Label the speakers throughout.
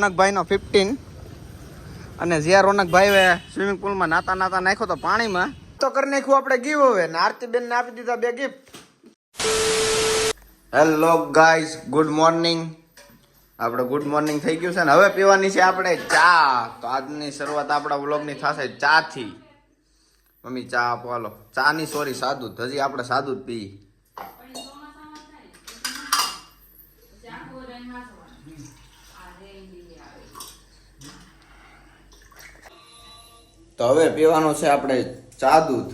Speaker 1: રોનકભાઈ નો fifteen અને જ્યાં રોનકભાઈ swimming પુલમાં નાતા નાતા નાખ્યો તો પાણીમાં. તો કરી નાખ્યું આપણે ગીવ હવે ને. આરતીબેન ને આપી દીધા બે gift hello guys good morning આપણે ગુડ મોર્નિંગ થઈ ગયું છે ને. હવે પીવાની છે આપણે ચા. તો આજની શરૂઆત આપણા વ્લોગની થશે ચા થી મમ્મી ચા આપો હાલો. ચા ની સોરી સાદું. હજી આપણે સાદું જ પી તો હવે પીવાનું છે આપણે ચા દૂધ.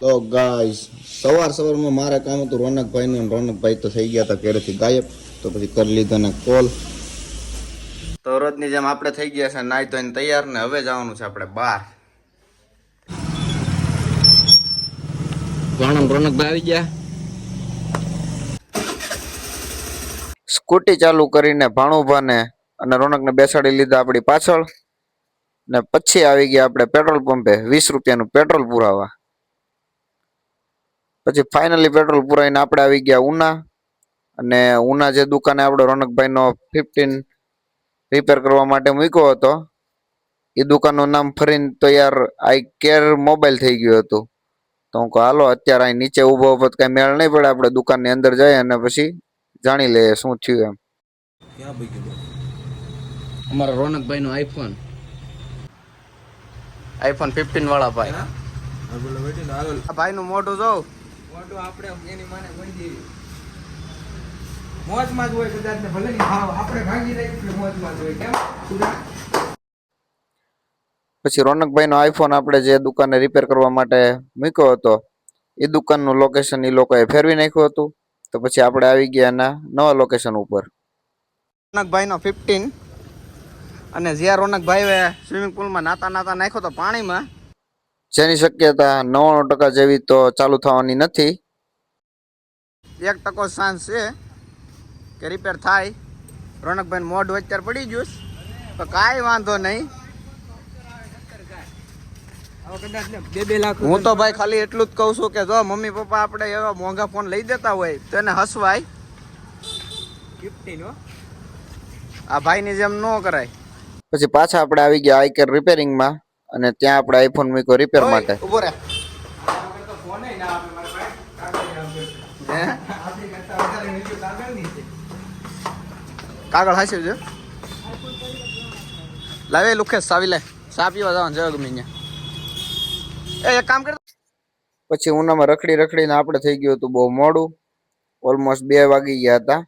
Speaker 1: તો ગાઈસ સવાર સવારમાં મારે કામ હતું રોનકભાઈ ને રોનકભાઈ તો થઈ ગયા હતા ઘરેથી ગાયબ તો પછી કરી લીધા ને કોલ. તો રોજની જેમ આપણે થઈ ગયા છે નાઈ ધોઈને તૈયાર ને હવે જવાનું છે આપણે બહાર.
Speaker 2: ઘણો રોનકભાઈ આવી ગયા?
Speaker 1: સ્કૂટી ચાલુ કરીને ભાણુભાને અને રોનકને બેસાડી લીધા આપણી પાછળ. ને પછી આવી ગયા આપણે પેટ્રોલ પંપે વીસ રૂપિયાનું પેટ્રોલ પુરાવા. પછી ફાઇનલી પેટ્રોલ પુરાવીને આપણે આવી ગયા ઉના. અને ઉના જે દુકાને આપણે રોનકભાઈનો ફિફ્ટીન રિપેર કરવા માટે મૂક્યો હતો, એ દુકાનનું નામ ફરીને તો યાર આઈ કેર મોબાઈલ થઈ ગયું હતું. તો હું કહું, હાલો, અત્યારે અહીં નીચે ઊભો ઊભો કાંઈ મેળ નહીં પડે, આપણે દુકાનની અંદર જઈએ અને પછી જાણી લઈએ શું થયું એમ.
Speaker 2: ક્યાં ભાઈ ગયો અમારા રોનકભાઈ નો આઈફોન
Speaker 1: આઈફોન ફિફ્ટીન વાળા ભાઈ.
Speaker 2: ભાઈ નું
Speaker 1: મોઢું જોઉં.
Speaker 2: મોટું આપણે એની માને મળી જઈએ મોજમાં જ હોય કદાચ ને ભલે ભાવ આપણે ભાગી રહી એટલે મોજમાં જ હોય. કેમ? સુધા?
Speaker 1: પછી રોનકભાઈનો આઈફોન આપણે જે દુકાને રિપેર કરવા માટે મૂક્યો હતો એ દુકાનનું લોકેશન એ લોકોએ ફેરવી નાખ્યું હતું. તો પછી આપણે આવી ગયા એના નવા લોકેશન ઉપર. રોનકભાઈનો ફિફ્ટીન અને જ્યાં રોનકભાઈએ સ્વિમિંગ પુલમાં નાતા નાતા નાખ્યો તો પાણીમાં. જેની શક્યતા નવ્વાણું ટકા જેવી તો ચાલુ થવાની નથી. એક ટકો ચાન્સ છે કે રિપેર થાય. રોનકભાઈ મોઢ અત્યારે પડી ગયું તો કાંઈ વાંધો નહીં
Speaker 2: હવે કદાચ ને બે બે લાખ
Speaker 1: હું તો ભાઈ ખાલી એટલું જ કહું છું કે જો મમ્મી પપ્પા આપણે એવા મોંઘા ફોન લઈ દેતા હોય તો એને હસવાય. આ ભાઈની જેમ ન કરાય. પછી પાછા આપણે આવી ગયા આઈકેર રિપેરિંગમાં અને ત્યાં આપણે આઈફોન મૂક્યો રિપેર માટે.
Speaker 2: ઊભો કાગળ
Speaker 1: હાસ્યું છે? લાવે લુખે સાવી લે. સા પીવા જવાનું જવા ગમે અહીંયા એ એક કામ કર. પછી ઉનામાં રખડી રખડીને આપણે થઈ ગયું હતું બહુ મોડું. ઓલમોસ્ટ બે વાગી ગયા હતા.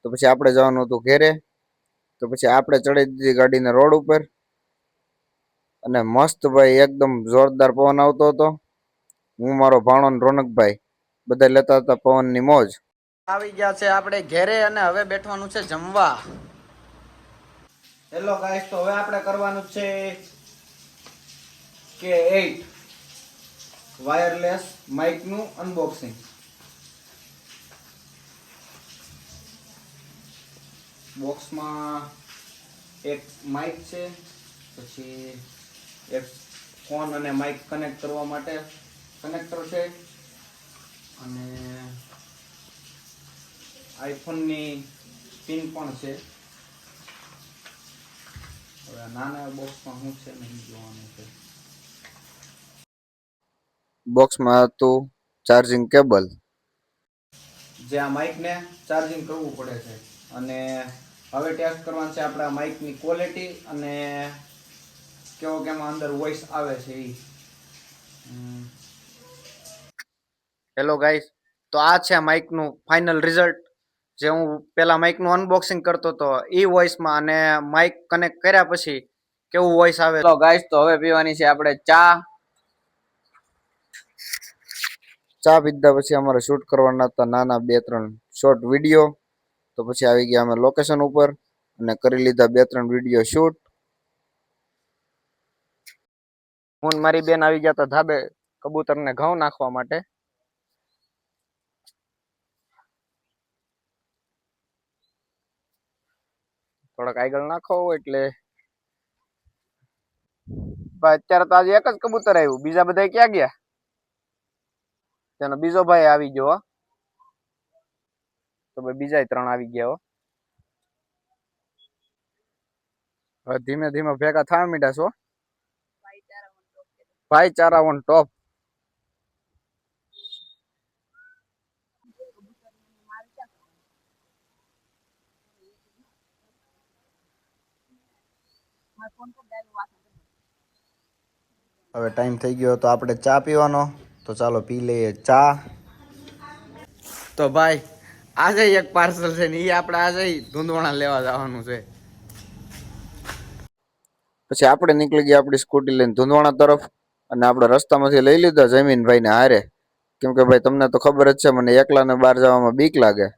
Speaker 1: તો પછી આપણે જવાનું હતું ઘેરે. તો પછી આપણે ચડી દીધી ગાડીને રોડ ઉપર. અને મસ્ત ભાઈ એકદમ જોરદાર પવન આવતો હતો. હું મારો ભાણો ને રોનકભાઈ બધા લેતા હતા પવનની મોજ. આવી ગયા છે આપણે ઘેરે અને હવે બેઠવાનું છે જમવા. હેલો ગાઈસ તો હવે આપણે કરવાનું છે કે 8 વાયરલેસ માઇકનું અનબોક્સિંગ બોક્સમાં એક માઇક છે, પછી એક ફોન અને માઇક કનેક્ટ કરવા માટે કનેક્ટર છે, અને આઈફોનની પિન પણ છે. હવે નાના બોક્સમાં શું છે, નહીં જોવાનું છે. બોક્સમાં હતું ચાર્જિંગ કેબલ જે આ માઇકને ચાર્જિંગ કરવું પડે છે. અને હવે ટેસ્ટ કરવાનું છે આપણા આ માઇકની ક્વોલિટી અને કેવો કેમાં અંદર વોઇસ આવે છે એ હેલો ગાઈસ તો આ છે માઇકનું ફાઇનલ રિઝલ્ટ જે હું પેલા માઇકનું અનબોક્સિંગ કરતો હતો એ વોઇસમાં અને માઇક કનેક્ટ કર્યા પછી કેવું વોઇસ આવે. તો ગાઈસ તો હવે પીવાની છે આપણે ચા. ચા પીધા પછી અમારે શૂટ કરવાના હતા નાના બે ત્રણ શોર્ટ વીડિયો તો પછી આવી ગયા અમે લોકેશન ઉપર અને કરી લીધા બે ત્રણ વીડિયો શૂટ હું મારી બેન આવી ગયા હતા ધાબે કબૂતરને ઘઉં નાખવા માટે. થોડાક આગળ નાખો એટલે અત્યારે તો આજે એક જ કબૂતર આવ્યું. બીજા બધા ક્યાં ગયા? તેનો બીજો ભાઈ આવી ગયો
Speaker 3: તો ભાઈ બીજા ત્રણ આવી ગયા હવે ધીમે ધીમે ભેગા થવા મીડા છો ભાઈચારા ઓન ટોપ હવે ટાઈમ થઈ ગયો, તો આપણે ચા પીવાનો. તો ચાલો પી લઈએ ચા. તો ભાઈ, આજે એક પાર્સલ છે ને એ આપણે આજે ધૂંધવાણા લેવા જવાનું છે. પછી આપણે નીકળી ગયા આપણી સ્કૂટી લઈને ધૂંધવાણા તરફ અને આપણે રસ્તામાંથી લઈ લીધા જમીન ભાઈને હારે. કેમ કે ભાઈ, તમને તો ખબર જ છે, મને એકલાને બહાર જવામાં બીક લાગે.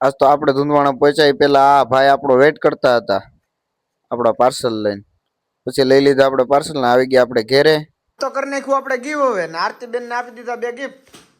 Speaker 3: આજ તો આપણે ધૂંધવાણા પહોંચાય પેલા આ ભાઈ આપણો વેટ કરતા હતા. આપણા પાર્સલ લઈને. પછી લઈ લીધા આપણે પાર્સલ આવી ગયા આપણે ઘેરે. તો કરી નાખ્યું આપણે ગીવ હવે ને. આરતી બેન ને આપી દીધા બે ગિફ્ટ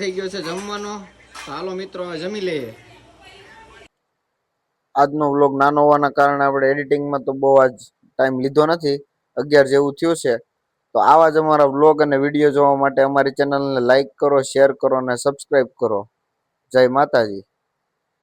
Speaker 3: થઈ ગયો છે જમવાનો. હાલો મિત્રો જમી લઈએ. આજનો વ્લોગ નાનો હોવાના કારણે આપણે એડિટિંગમાં તો બહુ આજ ટાઈમ લીધો નથી. અગિયાર જેવું થયું છે. તો આવા જ અમારા વ્લોગ અને વીડિયો જોવા માટે અમારી ચેનલને લાઈક કરો, શેર કરો અને સબસ્ક્રાઈબ કરો. જય માતાજી.